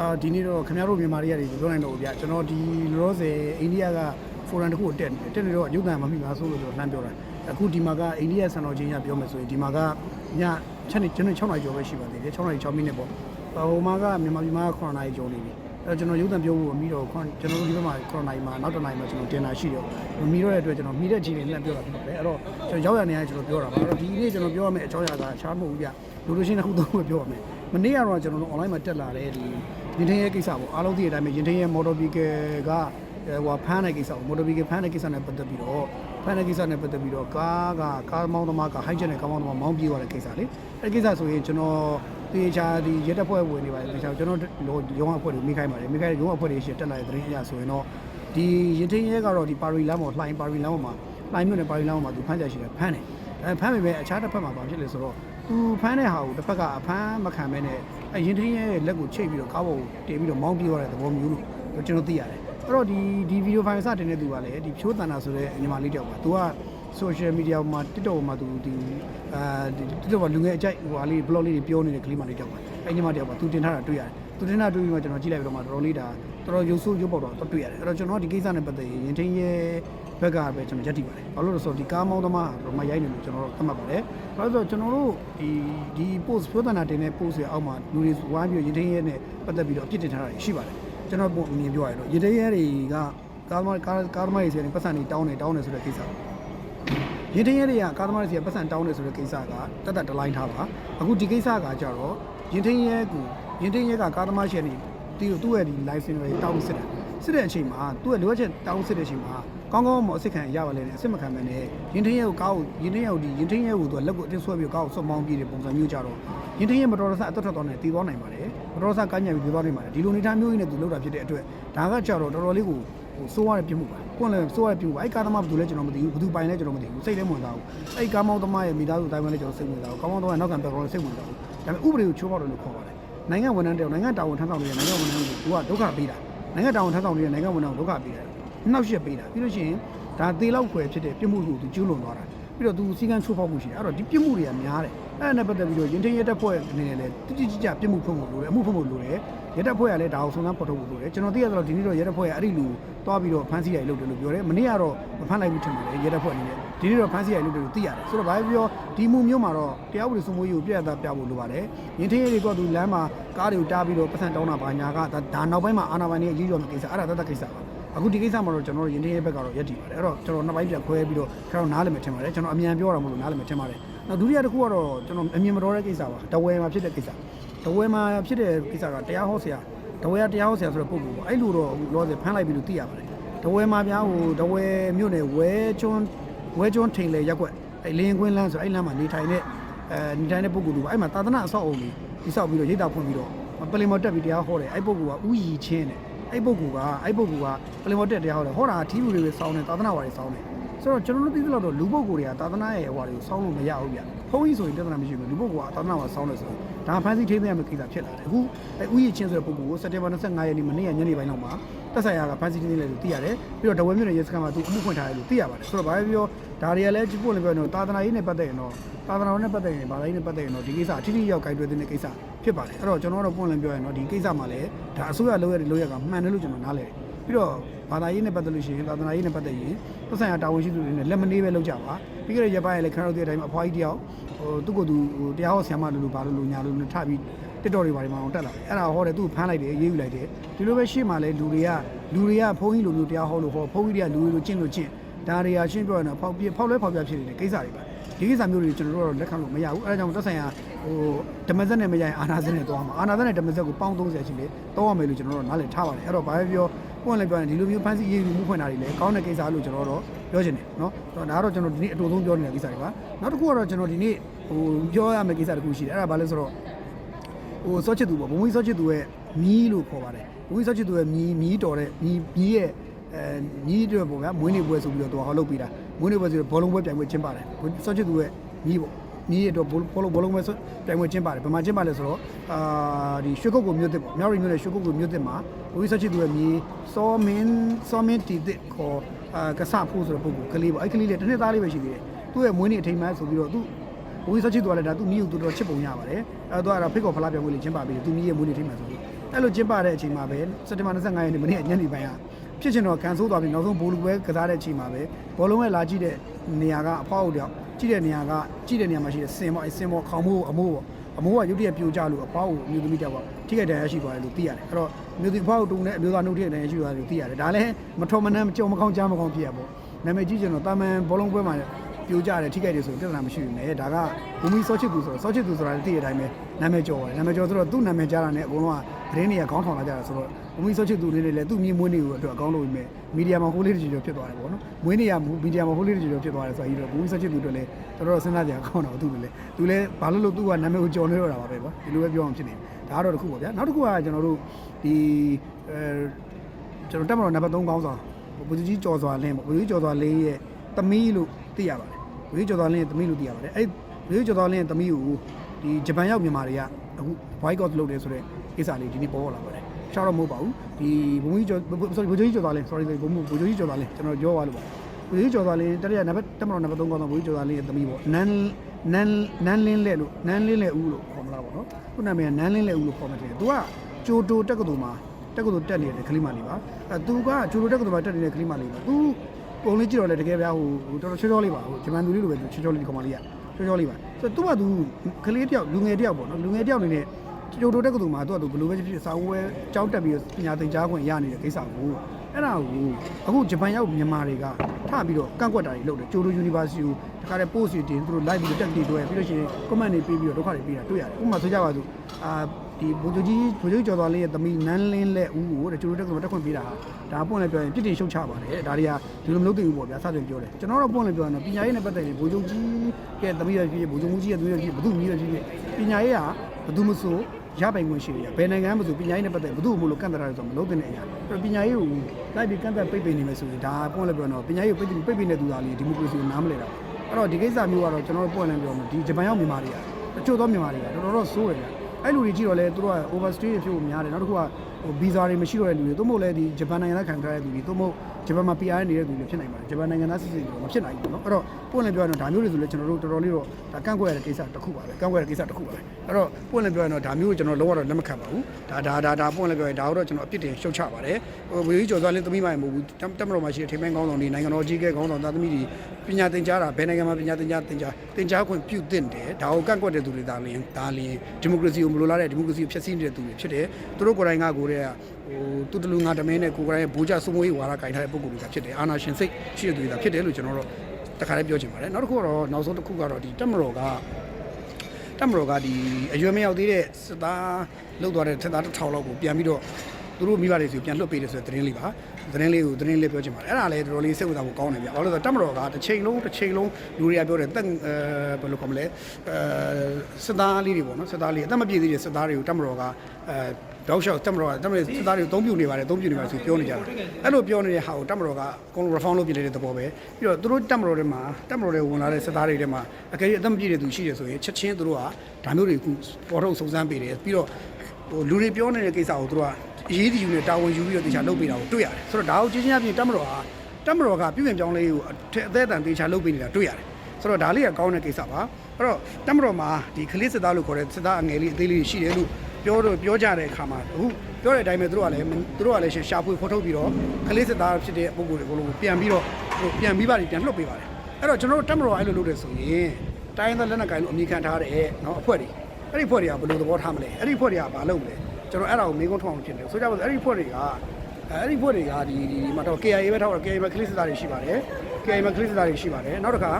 အာဒီနေ့တော့ခင်ဗျားတို့မြန်မာတွေရတယ်ပြောနိုင်တော့ဘူးဗျကျွန်တော်ဒီလောလောဆယ်အိန္ဒိယကဖိုရမ်တစ်ခုကိုတက်နေတယ်တက်နေတော့ရုပ်သံမမိပါဆိုလို့ကျွန်တော်လှမ်းပြောတာအခုဒီမှာကအိန္ဒိယစံတော်ချင်းရပြောမယ်ဆိုရင်ဒီမှာကညချက်နေကျွန်တော်6နာရီကျော်ပဲရှိပါသေးတယ်6နာရီ6မိနစ်ပေါ့ဟိုမှာကမြန်မာပြည်မှာက9နာရီကျော်နေပြီအဲကျွန်တော်ရုပ်သံပြောဖို့အမိတော့ခွန်ကျွန်တော်တို့ဒီဘက်မှာ9နာရီမှာနောက်တစ်နာရီမှာကျွန်တော်တင်တာရှိတယ်မမီတော့တဲ့အတွက်ကျွန်တော်မိတဲ့ချိန်နဲ့လှမ်းပြောတာဖြစ်ပါတယ်အဲ့တော့ကျွန်တော်ရောက်ရနေရကျွန်တော်ပြောတာပါအဲ့တော့ဒီနေ့ကျွန်တော်ပြောရမယ့်အကြောင်းအရာကချားမဟုတ်ဘူးဗျလူလူချင်းတစ်ခုသုံးခုပြောရမယ်မနေ့ကတော့ကျွန်တော်တို့ online မှာတက်လာတဲ့ဒီ ရင်ထင်းရဲ့ကိစ္စပေါ့အားလုံးသိတဲ့အတိုင်းပဲရင်ထင်းရဲ့ motor vehicle ကဟိုဖမ်းတဲ့ကိစ္စပေါ့ motor vehicle ဖမ်းတဲ့ကိစ္စနဲ့ပတ်သက်ပြီးတော့ဖမ်းတဲ့ကိစ္စနဲ့ပတ်သက်ပြီးတော့ကားကကားမောင်းသမားက hijack နဲ့ကားမောင်းသမားမောင်းပြေးသွားတဲ့ကိစ္စလေအဲ့ကိစ္စဆိုရင်ကျွန်တော်တေချာဒီရက်တပ်ဖွဲ့ဝင်နေပါတယ်တေချာကျွန်တော်ရုံးအဖွဲ့တွေမိခိုင်းပါတယ်မိခိုင်းရုံးအဖွဲ့တွေရှေ့တက်လာတဲ့သတင်းအရဆိုရင်တော့ဒီရင်ထင်းရဲကတော့ဒီပါရီလမ်းပေါ်လှိုင်းပါရီလမ်းပေါ်မှာလှိုင်းမြို့နယ်ပါရီလမ်းပေါ်မှာသူဖမ်းကြရှိတယ်ဖမ်းတယ် အဲဖမ်းပေမဲ့အခြားတစ်ဖက်မှာဘာဖြစ်လဲဆိုတော့သူဖမ်းတဲ့ဟာကိုတစ်ဖက်ကအဖမ်းမခံမဲနဲ့အဲရင်ထင်းရဲရဲ့လက်ကိုချိတ်ပြီးတော့ကားပေါ်ကိုတင်ပြီးတော့မောင်းပြေးသွားတဲ့သဘောမျိုးလို့ကျွန်တော်သိရတယ်အဲ့တော့ဒီဒီဗီဒီယိုဖိုင်စတင်တဲ့သူကလည်းဒီဖြိုးတန်တာဆိုတဲ့ညီမလေးတယောက်ပါသူက social media မှာ TikTok မှာသူဒီအာ TikTok မှာလူငယ်အကြိုက်ဟိုဟာလေး blog လေးတွေပြောနေတဲ့ကလေးမလေးတယောက်ပါအဲ့ညီမတယောက်ပါသူတင်ထားတာတွေ့ရတယ်သူတင်ထားတွေ့ပြီးမှကျွန်တော်ကြည့်လိုက်ပြီးတော့မှတော်တော်လေးဒါတော်တော်ရုပ်ဆိုးရုပ်ပေါက်တော့တွေ့ရတယ်အဲ့တော့ကျွန်တော်ဒီကိစ္စနဲ့ပတ်သက်ရင်ရင်ထင်းရဲ့ ဘက်ကပဲကျွန်တော်ရက်တည်ပါတယ်ဘာလို့လဲဆိုတော့ဒီကားမောင်းသမားတော့မရိုက်နေလို့ကျွန်တော်တို့သတ်မှတ်ပါတယ်ဘာလို့လဲဆိုတော့ကျွန်တော်တို့ဒီဒီ post ပြောတနာတင်တဲ့ post ရဲ့အောက်မှာလူတွေဝိုင်းပြီးရင်ထင်းရဲ့နဲ့ပတ်သက်ပြီးတော့အပြစ်တင်ထားတာရှိပါတယ်ကျွန်တော်ပုံအမြင်ပြောရရင်တော့ရင်ထင်းရဲ့တွေကကားသမားကားကားသမားတွေစီကနေပတ်စံတွေတောင်းနေတောင်းနေဆိုတဲ့ကိစ္စရင်ထင်းရဲတွေကကားသမားတွေစီကပတ်စံတောင်းနေဆိုတဲ့ကိစ္စကတတ်တတ်တလိုင်းထားပါအခုဒီကိစ္စကကြတော့ရင်ထင်းရဲကိုရင်ထင်းရဲကကားသမားရှယ်နေတီသူ့ရဲ့ဒီ license တွေတောင်းစစ်တယ်စစ်တဲ့အချိန်မှာသူ့ရဲ့လိုအပ်ချက်တောင်းစစ်တဲ့အချိန်မှာကောင်းကောင်းမအစ်စ်ခံရပါလေနဲ့အစ်စ်မခံမနဲ့ရင်ထင်းရဲကိုကားကိုရင်ထင်းရဲကိုဒီရင်ထင်းရဲကိုသူကလက်ကိုအတင်းဆွဲပြီးကားကိုဆွတ်မောင်းပြေးတဲ့ပုံစံမျိုးကြတော့ရင်ထင်းရဲမတော်တဆအသက်ထွက်သွားနေတည်သွားနိုင်ပါတယ်မတော်တဆကညံ့ပြီးပြေးသွားနိုင်ပါတယ်ဒီလိုနေထားမျိုးကြီးနဲ့သူလောက်တာဖြစ်တဲ့အတွက်ဒါကကြတော့တော်တော်လေးကိုဟိုစိုးရတဲ့ပြစ်မှုပါကိုယ်လည်းစိုးရတဲ့ပြစ်မှုပါအဲ့ကားသမားဘယ်သူလဲကျွန်တော်မသိဘူးဘယ်သူပိုင်လဲကျွန်တော်မသိဘူးစိတ်လည်းမဝင်သားဘူးအဲ့ကားမောင်းသမားရဲ့မိသားစုတိုင်းဝန်းလည်းကျွန်တော်စိတ်ဝင်သားဘူးကားမောင်းသမားရဲ့နောက်ခံဘက်ကတော့စိတ်ဝင်သားဘူးဒါပေမဲ့ဥပဒေကိုချိုးဖောက်တယ်လို့ခေါ်ပါတယ်နိုင်ငံဝန်ထမ်းတယောက်နိုင်ငံတာဝန်ထမ်းဆောင်နေတဲ့နိုင်ငံဝန်ထမ်းကိုသူကဒုက္ခပေးတာနိုင်ငံတာဝန်ထမ်းဆောင်နေတဲ့နိုင်ငံဝန်ထမ်းကိုဒုက္ခပေးတာ နှောက်ယှက်ပေးတာပြီးလို့ရှိရင်ဒါသေလောက်ခွဲဖြစ်တဲ့ပြစ်မှုကိုသူကျူးလွန်သွားတာပြီးတော့သူစီကံချိုးဖောက်မှုရှိတယ်အဲ့တော့ဒီပြစ်မှုတွေကများတယ်အဲ့ဒါနဲ့ပတ်သက်ပြီးတော့ရင်ထင်းရဲတပ်ဖွဲ့အနေနဲ့လည်းတိတိကျကျပြစ်မှုဖွင့်ဖို့လိုတယ်အမှုဖွင့်ဖို့လိုတယ်ရဲတပ်ဖွဲ့ကလည်းဒါကိုစုံစမ်းဖော်ထုတ်ဖို့လိုတယ်ကျွန်တော်သိရသလောက်ဒီနေ့တော့ရဲတပ်ဖွဲ့ကအဲ့ဒီလူသွားပြီးတော့ဖမ်းဆီးရတယ်လို့တယ်လို့ပြောတယ်မနေ့ကတော့မဖမ်းလိုက်ဘူးထင်ပါတယ်ရဲတပ်ဖွဲ့အနေနဲ့ဒီနေ့တော့ဖမ်းဆီးရတယ်လို့တယ်လို့သိရတယ်ဆိုတော့ဘာပဲပြောဒီမှုမျိုးမှာတော့တရားဥပဒေစိုးမိုးရေးကိုပြည့်ရတာပြဖို့လိုပါတယ်ရင်ထင်းရဲတွေကသူလမ်းမှာကားတွေကိုတားပြီးတော့ပတ်စံတောင်းတာပါညာကဒါနောက်ပိုင်းမှာအာဏာပိုင်တွေအရေးတော်မယ့်ကိစ္စအဲ့ဒါတတ်တတ်ကိစ္စပါ အခုဒီကိစ္စမှာတော့ကျွန်တော်တို့ရင်ထင်းရဲဘက်ကတော့ရက်တည်ပါတယ်အဲ့တော့ကျွန်တော်နှစ်ပိုင်းပြန်ခွဲပြီးတော့ကျွန်တော်နားလည်မယ်ထင်ပါတယ်ကျွန်တော်အမြန်ပြောတာမဟုတ်လို့နားလည်မယ်ထင်ပါတယ်နောက်ဒုတိယတစ်ခုကတော့ကျွန်တော်အမြင်မတော်တဲ့ကိစ္စပါတဝဲမှာဖြစ်တဲ့ကိစ္စတဝဲမှာဖြစ်တဲ့ကိစ္စကတရားဟောဆရာတဝဲကတရားဟောဆရာဆိုတဲ့ပုံပေါ့အဲ့လိုတော့လောဆယ်ဖမ်းလိုက်ပြီလို့သိရပါတယ်တဝဲမှာပြားဟိုတဝဲမြို့နယ်ဝဲကျွန်းဝဲကျွန်းထိန်လေရက်ွက်အဲ့လင်းကွင်းလန်းဆိုအဲ့လမ်းမှာနေထိုင်တဲ့အဲနေထိုင်တဲ့ပုံကူတူပါအဲ့မှာသာသနာအဆောက်အအုံကြီးတိဆောက်ပြီးတော့ရိတ်တာဖွင့်ပြီးတော့ပလင်မော်တက်ပြီးတရားဟောတယ်အဲ့ပုံကူကဥယီချင်းတဲ့ အဲ့ပုဂ္ဂိုလ်ကအဲ့ပုဂ္ဂိုလ်ကပလင်မော်တက်တရားဟောတယ်ဟောတာထီးလူတွေပဲစောင်းတယ်သာသနာဝါတွေစောင်းတယ်ဆိုတော့ကျွန်တော်တို့သိသလောက်တော့လူပုဂ္ဂိုလ်တွေကသာသနာရဲ့ဟောတွေကိုစောင်းလို့မရဘူးဗျ ဘုန်းကြီးဆိုရင်ပြဿနာမရှိဘူးလူပုဂ္ဂိုလ်ကသာသနာဝါစောင်းတယ်ဆိုတော့ဒါဖန်စီထိန်းသိမ်းရမယ့်ကိစ္စဖြစ်လာတယ်အခုအဲ့ဥယျာဉ်ချင်းဆိုတဲ့ပုဂ္ဂိုလ်ကိုစက်တင်ဘာ25ရက်နေ့မနေ့ကညနေပိုင်းလောက်မှာတက်ဆိုင်ရာကဖန်စီထိန်းသိမ်းလိုက်လို့သိရတယ်ပြီးတော့ဒဝဲမြို့နယ်ရဲစခန်းမှာသူအမှုဖွင့်ထားတယ်လို့သိရပါတယ်ဆိုတော့ဘာပဲပြောဒါတွေကလည်းဒီပို့လည်းပြောရင်တော့သာသနာရေးနဲ့ပတ်သက်ရင်တော့သာသနာရေးနဲ့ပတ်သက်ရင်ဘာသာရေးနဲ့ပတ်သက်ရင်တော့ဒီကိစ္စအထူးထူးရောက်ကိုင်တွယ်တဲ့ကိစ္စဖြစ်ပါတယ်အဲ့တော့ကျွန်တော်တို့ပွင့်လင်းပြောရင်တော့ဒီကိစ္စမှာလည်းဒါအစိုးရလုပ်ရတဲ့လုပ်ရကမှန်တယ်လို့ကျွန်တော်နားလည်တယ်ပြီးတော့ဘာသာရေးနဲ့ပတ်သက်လို့ရှိရင်သာသနာရေးနဲ့ပတ်သက်ရင်သက်ဆိုင်ရာတာဝန်ရှိသူတွေနဲ့လက်မနှေးပဲလုပ်ကြပါ ပြီးကြတဲ့ရပိုင်းလည်းခဏတော့ဒီအတိုင်းအဖွားကြီးတယောက်ဟိုသူ့ကိုယ်သူဟိုတရားဟောဆရာမလို့လို့ဘာလို့လို့ညာလို့ထပြီးတက်တော်တွေဘာတွေမှအောင်တက်လာတယ်အဲ့ဒါဟောတယ်သူ့ဖမ်းလိုက်တယ်ရေးယူလိုက်တယ်ဒီလိုပဲရှေ့မှာလည်းလူတွေကလူတွေကဘုန်းကြီးလိုမျိုးတရားဟောလို့ဟောဘုန်းကြီးတွေကလူတွေလိုကျင့်လို့ကျင့်ဒါတွေကရှင်းပြောရင်တော့ဖောက်ပြဖောက်လဲဖောက်ပြဖြစ်နေတဲ့ကိစ္စတွေပါဒီကိစ္စမျိုးတွေကျွန်တော်တို့တော့လက်ခံလို့မရဘူးအဲဒါကြောင့်သက်ဆိုင်ရာဟိုဓမ္မစက်နဲ့မရရင်အာနာစက်နဲ့သွားမှာအာနာစက်နဲ့ဓမ္မစက်ကိုပေါင်း30ရှိလေတောင်းရမယ်လို့ကျွန်တော်တို့နားလည်ထားပါတယ်အဲ့တော့ဘာပဲပြော ပွင့်လည်းပြောရင်ဒီလိုမျိုးဖန်စီရေးမှုဖွင့်တာတွေလည်းကောင်းတဲ့ကိစ္စလို့ကျွန်တော်တို့ပြောချင်တယ်နော်ဒါတော့ကျွန်တော်ဒီနေ့အတူဆုံးပြောနေတဲ့ကိစ္စတွေပါနောက်တစ်ခုကတော့ကျွန်တော်ဒီနေ့ဟိုပြောရမယ့်ကိစ္စတစ်ခုရှိတယ်အဲ့ဒါဘာလဲဆိုတော့ဟိုစောချစ်သူပေါ့ဘုံကြီးစောချစ်သူရဲ့မီးလို့ခေါ်ပါတယ်ဘုံကြီးစောချစ်သူရဲ့မီးမီးတော်တဲ့မီးမီးရဲ့အဲမီးတွေပေါ့ဗျာမွေးနေ့ပွဲဆိုပြီးတော့သူဟောလုပ်ပေးတာမွေးနေ့ပွဲဆိုတော့ဘောလုံးပွဲပြိုင်ပွဲကျင်းပါတယ်စောချစ်သူရဲ့မီးပေါ့ နီးရတော့ဘောလုံးဘောလုံးပဲဆိုတိုင်ဝင်ကျင်းပါတယ်ဗမာကျင်းပါလဲဆိုတော့အာဒီရွှေကုတ်ကိုမြို့သစ်ပေါ့မြောက်ရီမြို့နဲ့ရွှေကုတ်ကိုမြို့သစ်မှာဝိဆက်ချစ်သူရဲ့မြေစောမင်းစောမင်းတီသစ်ခေါ်အာကဆဖို့ဆိုတဲ့ပုဂ္ဂိုလ်ကလေးပေါ့အဲ့ကလေးလေးတစ်နှစ်သားလေးပဲရှိသေးတယ်သူ့ရဲ့မွေးနေ့အထိမ်းအမှန်ဆိုပြီးတော့သူဝိဆက်ချစ်သူကလည်းဒါသူ့မြေကိုတော်တော်ချစ်ပုံရပါတယ်အဲ့တော့အဲ့ဒါဖိတ်ခေါ်ဖလားပြပွဲလေးကျင်းပါပြီသူမြေရဲ့မွေးနေ့အထိမ်းအမှန်ဆိုပြီးအဲ့လိုကျင်းပတဲ့အချိန်မှာပဲစက်တင်ဘာ25ရက်နေ့မနေ့ညနေပိုင်းကဖြစ်ချင်တော့ကန်ဆိုးသွားပြီးနောက်ဆုံးဘိုးလူပွဲကစားတဲ့အချိန်မှာပဲဘောလုံးရဲ့လာကြည့်တဲ့နေရာကအဖောက်အုပ်တယော က်ကြည့်တဲ့နေရာကကြည့်တဲ့နေရာမှာရှိတဲ့စင်ပေါ့အဲစင်ပေါ့ခေါင်းမိုးအမိုးပေါ့အမိုးကရုတ်တရက်ပြိုကျလို့အဖောက်အုပ်အမျိုးသမီးတယောက်ကထိခိုက်ဒဏ်ရာရှိသွားတယ်လို့သိရတယ်အဲ့တော့မျိုးသမီးအဖောက်အုပ်တုံနဲ့အမျိုးသားနှုတ်ထိခိုက်ဒဏ်ရာရှိသွားတယ်လို့သိရတယ်ဒါလည်းမထော်မနှမ်းမကြုံမကောင်းကြားမကောင်းဖြစ်ရပေါ့နာမည်ကြီးကျွန်တော်တာမန်ဘောလုံးပွဲမှာပြိုကျတယ်ထိခိုက်တယ်ဆိုရင်ပြဿနာမရှိဘူးနဲ့ဒါကဘူမီဆော့ချစ်သူဆိုတော့ဆော့ချစ်သူဆိုတာလည်းသိတဲ့အတိုင်းပဲနာမည်ကျော်ပါတယ်နာမည်ကျော်ဆိုတော့သူ့နာမည်ကြားတာနဲ့အကုန်လုံးကသတင်းတွေကခေါင်းထောင်လာကြတာဆိုတော့ ဘူမီဆော့ချစ်သူလေးတွေလည်းသူ့မြေမွေးနေကိုအတွက်အကောင်းလို့ပဲမီဒီယာမှာဟိုးလေးတချီကျော်ဖြစ်သွားတယ်ပေါ့နော်မွေးနေရမီဒီယာမှာဟိုးလေးတချီကျော်ဖြစ်သွားတယ်ဆိုတော့ဒီတော့ဘူမီဆော့ချစ်သူတွေလည်းတော်တော်စဉ်းစားကြရကောင်းတော့သူတွေလည်းသူလည်းဘာလို့လို့သူကနာမည်ကိုကျော်နေတော့တာပါပဲကွာဒီလိုပဲပြောအောင်ဖြစ်နေဒါကတော့တစ်ခုပေါ့ဗျာနောက်တစ်ခုကကျွန်တော်တို့ဒီအဲကျွန်တော်တက်မတော်နံပါတ်3ကောင်းဆောင်ဘူကြီးကျော်စွာလင်းပေါ့ဘူကြီးကျော်စွာလင်းရဲ့သမီးလို့သိရပါတယ်ဝေးကျော်တော်လင်းရဲ့သမီးလို့သိရပါတယ်အဲ့ဝေးကျော်တော်လင်းရဲ့သမီးကိုဒီဂျပန်ရောက်မြန်မာတွေကအခု boycott လုပ်တယ်ဆိုတော့ကိစ္စလေးဒီနေ့ပေါ်လာပါတယ် ရှားတော့မဟုတ်ပါဘူးဒီဘုံကြီးကျော် sorry ဘုံကြီးကျော်တော်လင်း sorry ဘုံဘုံကြီးကျော်တော်လင်းကျွန်တော်ပြောသွားလို့ပါဘုံကြီးကျော်တော်လင်းတရရနံပါတ်တက်မတော်နံပါတ်3ကောင်းတော့ဘုံကြီးကျော်တော်လင်းရဲ့သမီးပေါ့နန်းနန်းနန်းလင်းလဲလို့နန်းလင်းလဲဦးလို့ခေါ်မလားပေါ့နော်ခုနာမည်ကနန်းလင်းလဲဦးလို့ခေါ်မှတယ်သူကဂျိုတိုတက်ကတူမှာတက်ကတူတက်နေတဲ့ကလေးမလေးပါအဲသူကဂျိုတိုတက်ကတူမှာတက်နေတဲ့ကလေးမလေးပါသူပုံလေးကြည့်တော့လေတကယ်ဗျာဟိုဟိုတော်တော်ချောချောလေးပါဟိုဂျပန်သူလေးလိုပဲသူချောချောလေးဒီကောင်မလေးကချောချောလေးပါဆိုတော့သူကသူကလေးတယောက်လူငယ်တယောက်ပေါ့နော်လူငယ်တယောက်အနေနဲ့ ကျိုးတိုတက်ကတူမှာသူကသူဘယ်လိုပဲဖြစ်ဖြစ်စာဝဲကြောင်းတက်ပြီးပညာသင်ကြားခွင့်ရနေတဲ့ကိစ္စကိုအဲ့ဒါကိုအခုဂျပန်ရောက်မြန်မာတွေကထပြီးတော့ကန့်ကွက်တာတွေလုပ်တယ်ကျိုးတို University ကိုတခါတည်း post တွေတင်သူတို့ live ပြီးတက်ပြီးတော့ပြီးလို့ရှိရင် comment တွေပေးပြီးတော့ဒုက္ခတွေပေးတာတွေ့ရတယ်ဥပမာဆိုကြပါစို့အာဒီဘုသူကြီးဘုသူကြီးကျော်သွားလေးရဲ့သမီးနန်းလင်းလက်ဦးကိုတဲ့ကျိုးတိုတက်ကတူတက်ခွင့်ပေးတာဟာဒါပွင့်လည်းပြောရင်ပြစ်တင်ရှုတ်ချပါတယ်ဒါတွေကဒီလိုမလုပ်သင့်ဘူးပေါ့ဗျာစသဖြင့်ပြောတယ်ကျွန်တော်တော့ပွင့်လည်းပြောရတော့ပညာရေးနဲ့ပတ်သက်ရင်ဘုချုပ်ကြီးရဲ့သမီးရဲ့ဖြစ်ဖြစ်ဘုချုပ်မှုကြီးရဲ့သမီးရဲ့ဖြစ်ဖြစ်ဘုသူမီးရဲ့ဖြစ်ဖြစ်ပညာရေးက ဘသူမဆိုရပိုင်ခွင့်ရှိတယ်ဘယ်နိုင်ငံမှမဆိုပညာရေးနဲ့ပတ်သက်ဘသူ့မို့လို့ကန့်တရာတယ်ဆိုတော့မလုပ်တဲ့အရာအဲ့ပညာရေးကိုလိုက်ပြီးကန့်တတ်ပိတ်ပင်နေမယ်ဆိုရင်ဒါပွင့်လည်းပြောတော့ပညာရေးကိုပိတ်ပိတ်ပင်နေသူသားလေးဒီမိုကရေစီကိုနားမလဲတာအဲ့တော့ဒီကိစ္စမျိုးကတော့ကျွန်တော်တို့ပွင့်လည်းပြောမှာဒီဂျပန်ရောက်မြန်မာတွေကတချို့သောမြန်မာတွေကတော်တော်တော့စိုးတယ်ဗျအဲ့လူတွေကြည့်တော့လဲသူတို့က overstay ဖြစ်ဖို့များတယ်နောက်တစ်ခုကဟိုဗီဇာတွေမရှိတော့တဲ့လူတွေသို့မဟုတ်လဲဒီဂျပန်နိုင်ငံသားခံထားတဲ့လူတွေသို့မဟုတ် ဂျပန်မှာ PR နေတဲ့လူတွေဖြစ်နိုင်ပါတယ်ဂျပန်နိုင်ငံသားစစ်စစ်တွေတော့မဖြစ်နိုင်ဘူးเนาะအဲ့တော့ပွင့်လည်းပြောရတော့ဒါမျိုးတွေဆိုလဲကျွန်တော်တို့တော်တော်လေးတော့ဒါကန့်ကွက်ရတဲ့ကိစ္စတစ်ခုပါပဲကန့်ကွက်ရတဲ့ကိစ္စတစ်ခုပါပဲအဲ့တော့ပွင့်လည်းပြောရတော့ဒါမျိုးကိုကျွန်တော်လုံးဝတော့လက်မခံပါဘူးဒါဒါဒါဒါပွင့်လည်းပြောရင်ဒါတော့ကျွန်တော်အပြစ်တင်ရှုတ်ချပါတယ်ဟိုဝေကြီးကျော်သွားလင်းသမီးမိုင်မဟုတ်ဘူးတက်မတော်မှာရှိတဲ့ထိမ့်မိုင်းကောင်းဆောင်တွေနိုင်ငံတော်ကြီးကဲကောင်းဆောင်သားသမီးတွေပညာသင်ကြားတာဘယ်နိုင်ငံမှာပညာသင်ကြားသင်ကြားသင်ကြားခွင့်ပြုသင့်တယ်ဒါကိုကန့်ကွက်တဲ့သူတွေဒါလင်းဒါလင်းဒီမိုကရေစီကိုမလိုလားတဲ့ဒီမိုကရေစီကိုဖျက်ဆီးနေတဲ့သူတွေဖြစ်တယ်သူတို့ကိုယ်တိုင်ကကိုယ်တည်းကဟိုတူတလူငါတမင်းနဲ့ကိုယ်ကိုယ်တိုင်ကဘိုးကြစုံမွေးဝါဒကင်ထားတဲ့ ပုံကိုယ်တွေကဖြစ်တယ်အာနာရှင်စိတ်ရှိတဲ့သူတွေကဖြစ်တယ်လို့ကျွန်တော်တို့တခါလေးပြောချင်ပါတယ်နောက်တစ်ခုကတော့နောက်ဆုံးတစ်ခုကတော့ဒီတက်မတော်ကတက်မတော်ကဒီအရွယ်မရောက်သေးတဲ့စစ်သားလှုပ်သွားတဲ့စစ်သားတစ်ထောင်လောက်ကိုပြန်ပြီးတော့ သူတို့မိဘတွေစီပြန်လွတ်ပေးတယ်ဆိုတဲ့သတင်းလေးပါသတင်းလေးကိုသတင်းလေးပြောချင်ပါတယ်အဲ့ဒါလည်းတော်တော်လေးစိတ်ဝင်စားဖို့ကောင်းတယ်ဗျဘာလို့လဲဆိုတော့တက်မတော်ကတစ်ချိန်လုံးတစ်ချိန်လုံးလူတွေကပြောတယ်တက်အဲဘယ်လိုခေါ်မလဲအဲစစ်သားလေးတွေပေါ့နော်စစ်သားလေးအသက်မပြည့်သေးတဲ့စစ်သားတွေကိုတက်မတော်ကအဲတောက်လျှောက်တက်မတော်ကတက်မတော်စစ်သားတွေကိုအသုံးပြုနေပါတယ်အသုံးပြုနေပါတယ်ဆိုပြောနေကြတယ်အဲ့လိုပြောနေတဲ့ဟာကိုတက်မတော်ကအကုန်လုံး reform လုပ်ပြနေတဲ့သဘောပဲပြီးတော့သူတို့တက်မတော်တွေမှာတက်မတော်တွေဝင်လာတဲ့စစ်သားတွေထဲမှာအကယ်၍အသက်မပြည့်တဲ့သူရှိတယ်ဆိုရင်ချက်ချင်းသူတို့ကဒါမျိုးတွေအခုပေါ်ထုတ်စုံစမ်းပေးတယ်ပြီးတော့ဟိုလူတွေပြောနေတဲ့ကိစ္စကိုသူတို့က အရေးတယူနဲ့တာဝန်ယူပြီးတော့တေချာလုပ်ပေးတာကိုတွေ့ရတယ်ဆိုတော့ဒါကိုချင်းချင်းအပြင်တက်မတော်ကတက်မတော်ကပြုပြင်ပြောင်းလဲရေးကိုအထက်အသက်အတန်တေချာလုပ်ပေးနေတာတွေ့ရတယ်ဆိုတော့ဒါလေးကကောင်းတဲ့ကိစ္စပါအဲ့တော့တက်မတော်မှာဒီခလေးစစ်သားလို့ခေါ်တဲ့စစ်သားအငယ်လေးအသေးလေးရှိတယ်လို့ပြောတော့ပြောကြတဲ့အခါမှာအခုပြောတဲ့အတိုင်းပဲသူတို့ကလည်းသူတို့ကလည်းရှာဖွေဖော်ထုတ်ပြီးတော့ခလေးစစ်သားဖြစ်တဲ့ပုံကိုယ်တွေကိုပြန်ပြီးတော့ပြန်ပြီးပါပြန်လွှတ်ပေးပါတယ်အဲ့တော့ကျွန်တော်တို့တက်မတော်အဲ့လိုလုပ်တယ်ဆိုရင်တိုင်းသားလက်နက်ကိုင်လို့အမိခံထားတဲ့เนาะအဖွဲ့တွေအဲ့ဒီအဖွဲ့တွေကဘယ်လိုသဘောထားမလဲအဲ့ဒီအဖွဲ့တွေကဘာလုပ်မလဲ ကျွန်တော်အဲ့ဒါကိုမေးခွန်းထောင်ဖြစ်တယ်ဆိုကြပါစို့အဲ့ဒီအဖွဲ့တွေကအဲ့ဒီအဖွဲ့တွေကဒီဒီမှာတော့ KIA ပဲထောက်တော့ KIA မှာခလေးစစ်သားတွေရှိပါတယ် KIA မှာခလေးစစ်သားတွေရှိပါတယ်နောက်တစ်ခါ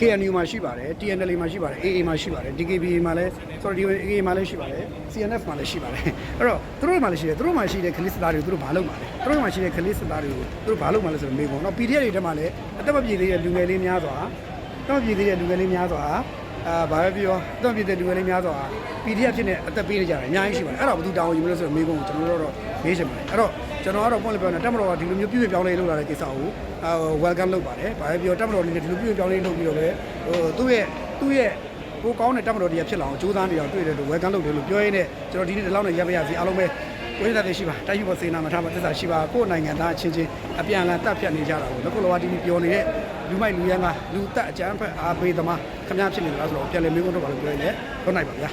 KNU မှာရှိပါတယ် TNL မှာရှိပါတယ် AA မှာရှိပါတယ် DKBA မှာလည်း sorry AA မှာလည်းရှိပါတယ် CNF မှာလည်းရှိပါတယ်အဲ့တော့သူတို့မှာလည်းရှိတယ်သူတို့မှာရှိတဲ့ခလစ်စသားတွေကိုသူတို့ဘာလုပ်မှာလဲသူတို့မှာရှိတဲ့ခလစ်စသားတွေကိုသူတို့ဘာလုပ်မှာလဲဆိုတော့မေးကုန်တော့ PDF တွေထဲမှာလည်းအသက်မပြည့်သေးတဲ့လူငယ်လေးများစွာအသက်မပြည့်သေးတဲ့လူငယ်လေးများစွာ အာဘာပဲပြောအသက်မပြည့်တဲ့လူငယ်လေးများစွာ PDF ဖြစ်နေအသက်ပေးနေကြတယ်အများကြီးရှိပါတယ်အဲ့တော့ဘယ်သူတောင်းယူမလို့ဆိုတော့မေးကုန်ကိုကျွန်တော်တို့တော့မေးချင်ပါတယ်အဲ့တော့ကျွန်တော်ကတော့ပွင့်လပြောနေတက်မတော်ကဒီလိုမျိုးပြည့်ပြည့်ပြောင်းလဲလုပ်လာတဲ့ကိစ္စကိုအာ welcome လုပ်ပါတယ်ဘာပဲပြောတက်မတော်အနေနဲ့ဒီလိုပြည့်ပြည့်ပြောင်းလဲလုပ်ပြီးတော့ပဲဟိုသူ့ရဲ့သူ့ရဲ့ကိုကောင်းတဲ့တက်မတော်တရားဖြစ်လာအောင်ကြိုးစားနေအောင်တွေ့တယ်လို့ welcome လုပ်တယ်လို့ပြောရင်းနဲ့ကျွန်တော်ဒီနေ့ဒီလောက်နဲ့ရပ်ပါရစီအားလုံးပဲဝိသတ်ရှိပါတိုက်ယူဖို့စေနာမထားပါသစ္စာရှိပါကိုယ့်နိုင်ငံသားအချင်းချင်းအပြန်အလှန်တတ်ဖြတ်နေကြတာကိုလကုလောဝတီပြောနေတဲ့ လူမိုက်လူရန်ကလူတက်အကြမ်းဖက်အားပေးသမားခမများဖြစ်နေကြလားဆိုတော့ပြန်လည်မေးခွန်းတော့ပါလို့ပြောရင်လည်းဟုတ်နိုင်ပါဗျာ